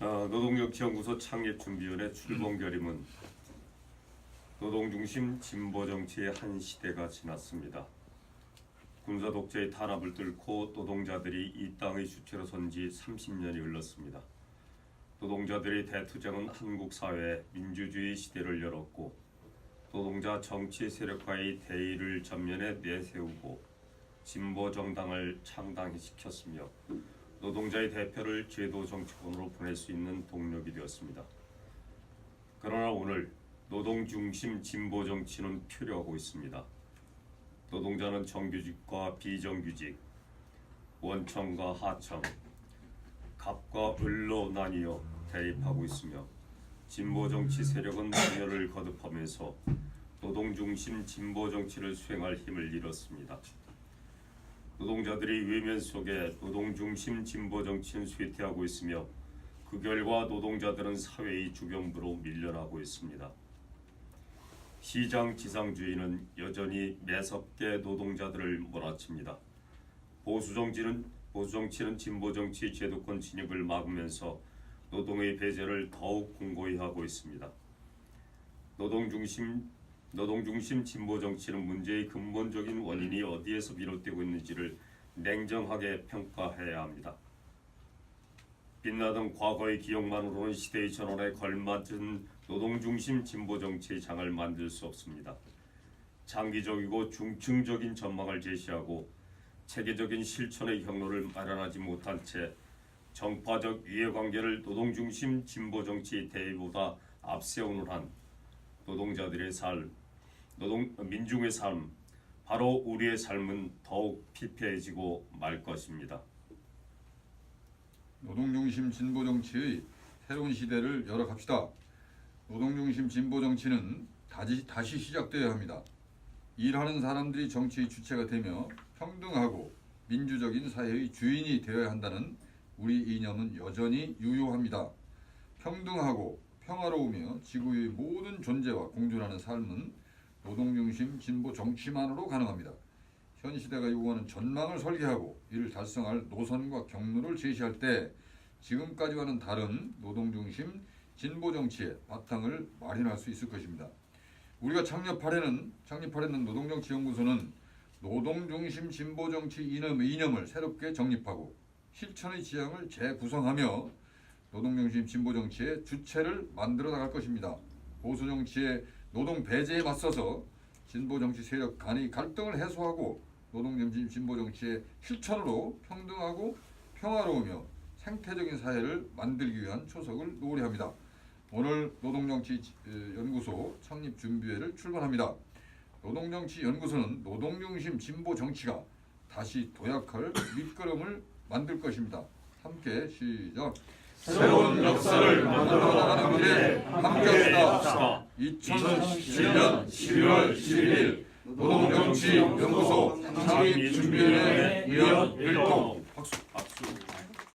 어, 노동정치연구소 창립준비위원회 출범 결의문 노동중심 진보정치의 한 시대가 지났습니다. 군사 독재의 탄압을 뚫고 노동자들이 이 땅의 주체로 선 지 30년이 흘렀습니다. 노동자들의 대투쟁은 한국 사회에 민주주의 시대를 열었고 노동자 정치 세력과의 대의를 전면에 내세우고 진보 정당을 창당시켰으며 노동자의 대표를 제도 정치권으로 보낼 수 있는 동력이 되었습니다. 그러나 오늘 노동 중심 진보 정치는 표류하고 있습니다. 노동자는 정규직과 비정규직, 원청과 하청, 갑과 을로 나뉘어 대립하고 있으며 진보 정치 세력은 분열을 거듭하면서 노동 중심 진보 정치를 수행할 힘을 잃었습니다. 노동자들이 외면 속에 노동 중심 진보 정치는 쇠퇴하고 있으며 그 결과 노동자들은 사회의 주변부로 밀려나고 있습니다. 시장 지상주의는 여전히 매섭게 노동자들을 몰아칩니다. 보수 정치는 보수 정치는 진보 정치 제도권 진입을 막으면서 노동의 배제를 더욱 공고히 하고 있습니다. 노동 중심 노동 중심 진보 정치는 문제의 근본적인 원인이 어디에서 비롯되고 있는지를 냉정하게 평가해야 합니다. 빛나던 과거의 기억만으로는 시대의 전환에 걸맞은 노동 중심 진보 정치의 장을 만들 수 없습니다. 장기적이고 중층적인 전망을 제시하고 체계적인 실천의 경로를 마련하지 못한 채 정파적 이해관계를 노동 중심 진보 정치 대의보다 앞세우는 한 노동자들의 삶, 노동 민중의 삶, 바로 우리의 삶은 더욱 피폐해지고 말 것입니다. 노동 중심 진보 정치의 새로운 시대를 열어갑시다. 노동 중심 진보 정치는 다시, 다시 시작되어야 합니다. 일하는 사람들이 정치의 주체가 되며 평등하고 민주적인 사회의 주인이 되어야 한다는 우리 이념은 여전히 유효합니다. 평등하고 평화로우며 지구의 모든 존재와 공존하는 삶은 노동 중심 진보 정치만으로 가능합니다. 현 시대가 요구하는 전망을 설계하고 이를 달성할 노선과 경로를 제시할 때 지금까지와는 다른 노동 중심 진보 정치의 바탕을 마련할 수 있을 것입니다. 우리가 창립하려는 창립하려는 노동 정치 연구소는 노동 중심 진보 정치 이념, 이념을 새롭게 정립하고 실천의 지향을 재구성하며 노동중심 진보 정치의 주체를 만들어 나갈 것입니다. 보수 정치의 노동 배제에 맞서서 진보 정치 세력 간의 갈등을 해소하고 노동중심 진보 정치의 실천으로 평등하고 평화로우며 생태적인 사회를 만들기 위한 초석을 놓으려 합니다. 오늘 노동정치 어, 연구소 창립 준비회를 출간합니다. 노동정치 연구소는 노동중심 진보 정치가 다시 도약할 밑거름을 만들 것입니다. 함께 시작. 새로운 역사를 만들어 나가는 길에 함께합시다. 2017년 11월 11일 노동정치연구소 창립준비위원회 위원 일동